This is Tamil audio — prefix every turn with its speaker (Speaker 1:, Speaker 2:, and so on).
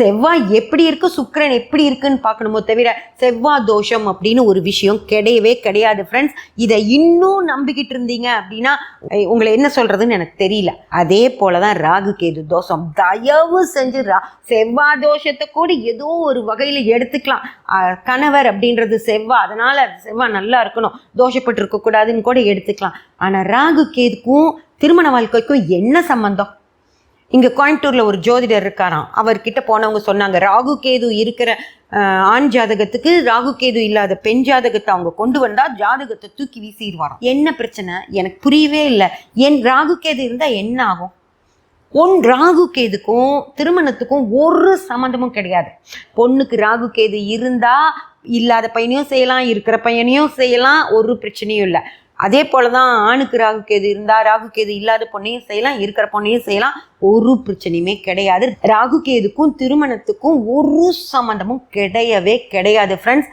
Speaker 1: செவ்வாய் எப்படி இருக்கு சுக்கரன் எப்படி இருக்குன்னு பார்க்கணுமோ தவிர செவ்வாய் தோஷம் அப்படின்னு ஒரு விஷயம் கிடையவே கிடையாது ஃப்ரெண்ட்ஸ் இதை இன்னும் நம்பிக்கிட்டு இருந்தீங்க அப்படின்னா உங்களை என்ன சொல்றதுன்னு எனக்கு தெரியல. அதே போல தான் ராகு கேது தோஷம். தயவு செஞ்சு ரா செவ்வாய் தோஷத்தை கூட ஏதோ ஒரு வகையில் எடுத்துக்கலாம். கணவர் அப்படின்றது செவ்வாய். அதனால செவ்வாய் நல்லா இருக்கணும். தோஷப்பட்டு இருக்கக்கூடாதுன்னு கூட எடுத்துக்கலாம். ஆனால் ராகு கேதுக்கும் திருமண வாழ்க்கைக்கும் என்ன சம்பந்தம்? இங்கே கோயம்புத்தூரில் ஒரு ஜோதிடர் இருக்காராம். அவர்கிட்ட போனவங்க சொன்னாங்க ராகு கேது இருக்கிற ஆண் ஜாதகத்துக்கு ராகு கேது இல்லாத பெண் ஜாதகத்தை அவங்க கொண்டு வந்தால் ஜாதகத்தை தூக்கி வீசிடுவாராம் என்ன பிரச்சனை? எனக்கு புரியவே இல்லை. என் ராகு கேது இருந்தால் என்ன ஆகும்? உன் ராகு கேதுக்கும் திருமணத்துக்கும் ஒரு சம்மந்தமும் கிடையாது. பொண்ணுக்கு ராகு கேது இருந்தால் இல்லாத பையனையும் செய்யலாம் இருக்கிற பையனையும் செய்யலாம் ஒரு பிரச்சனையும் இல்லை. அதே போல தான் ஆணுக்கு ராகு கேது இருந்தா ராகு கேது இல்லாத பொண்ணையும் செய்யலாம் இருக்கிற பொண்ணையும் செய்யலாம். ஒரு பிரச்சனையுமே கிடையாது. ராகு கேதுக்கும் திருமணத்துக்கும் ஒரு சம்மந்தமும் கிடையவே கிடையாது ஃப்ரெண்ட்ஸ்